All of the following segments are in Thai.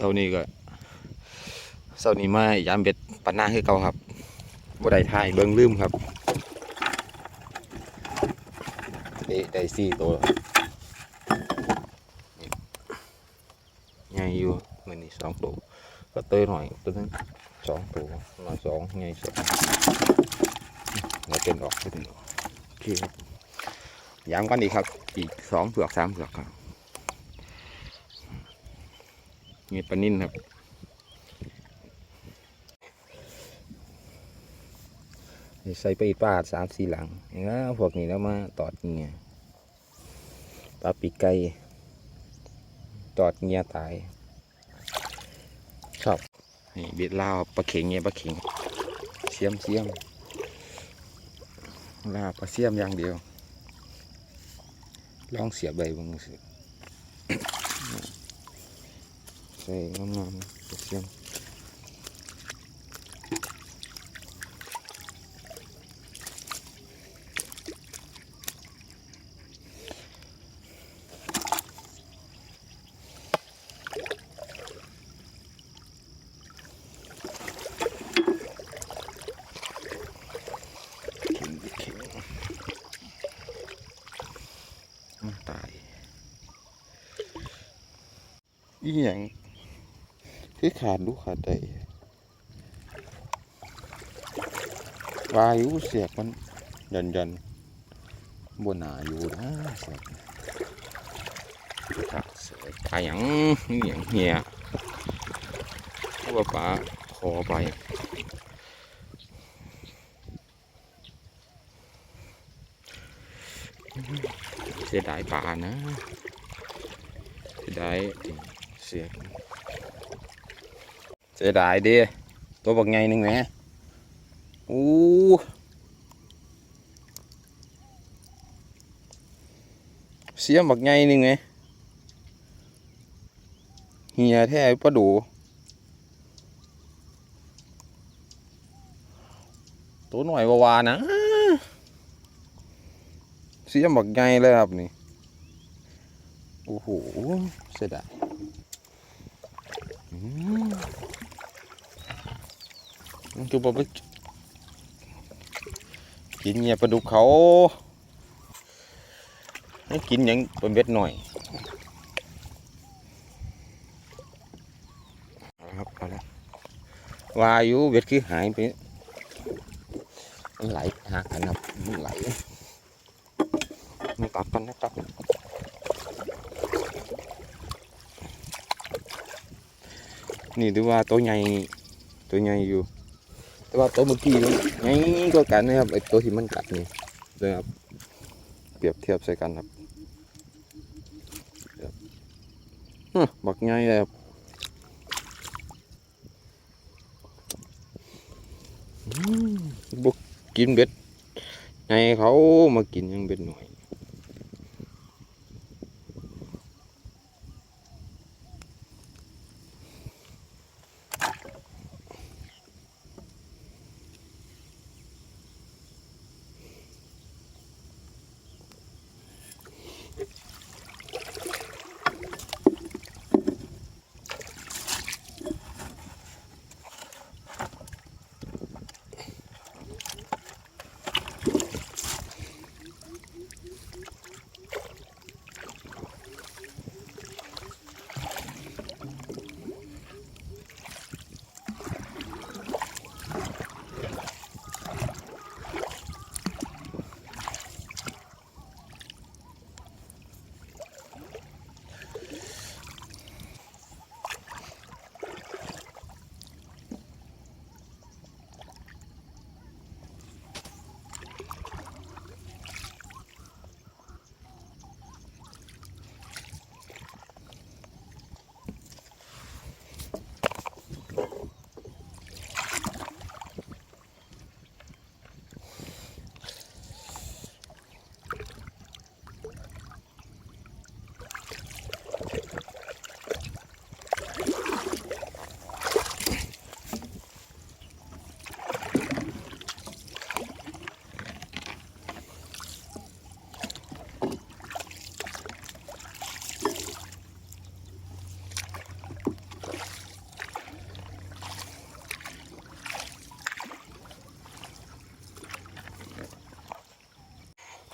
เสาร์นี้ก็เสาร์นี้มายามเบ็ดปันหน้าคือเก่าครับบ่ได้ถ่ายเบิ่งลืมครับได้ได้สี่ตัวใหญ่อยู่มื้อนี้สองตัวก็เตยหน่อยตัวนึงสองตัวหน่อยสองใหญ่สองแล้วเป็นออกเป็นออกโอเคครับยามกันอีกครับ อีกสองเผือกสามเผือกครับ มีปลานิ่นครับ ใส่ไปปลาสามสี่หลังอย่างนี้พวกนี้แล้วมาตอดเงียปลาปีกไก่ตอดเงียตายชอบนี่เบ็ดลาปลาเข็งเงียปลาเข็งเสียมเสียมลาปลาเสียมอย่างเดียวลองเสียบใบบางสิ ส่งามๆปลาเสียมเข็งเข็ คือขาดดูกขาดใจวายุเสียกมันยันยันบนหนาอยู่นะเสียกครับเสียกปลาหยังนี่หยังเหี้ยเพราะว่าปลาคอไปเสียดายป่านะเสียดายเสีย เสียดายดิตัวบักไงหนึ่งแหมอู้เสียบักไงหนึ่งไงเฮียแท้ปลาดูตัวหน่อยวาวานะ เสียหมักไงเลยครับนี่ โอ้โห เสียดาย อืมมันคือบอกว่ากินเนี่ยปลาดุกเขาให้กินหยังเป็นเบ็ดหน่อยเอาละครับเอาละวาอยุเบ็ดคือหายไปมันไหลหากันครับมันไหลมาตัดกันนะครับนี่ดูว่าตัวใหญ่ตัวใหญ่อยู่ แต่ว่าตัวเมื่อกี้มันใหญ่กว่ากันนะครับไอตัวที่มันกัดนี่เลยครับเปรียบเทียบใส่กันครับบักใหญ่เลยครับอืมบุกกินเบ็ดไงเขามากินยังเบ็ดหน่อย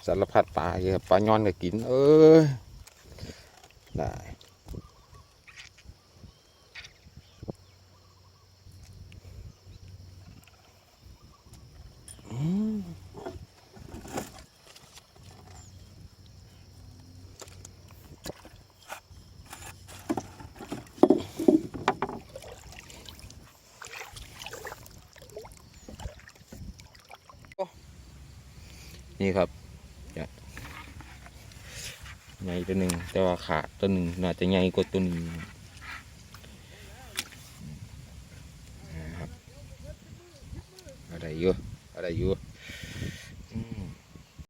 สารพัดปลาเยอะปลาย้อนก็กิน เอ้ยได้อืมนี่ครับ หญ่ตัวหนึ่งแต่ว่าขาดตัวหนึ่งน่าจะใหญ่กว่าตัวหนึ่งนะครับอะไรอยู่อะไรอยู่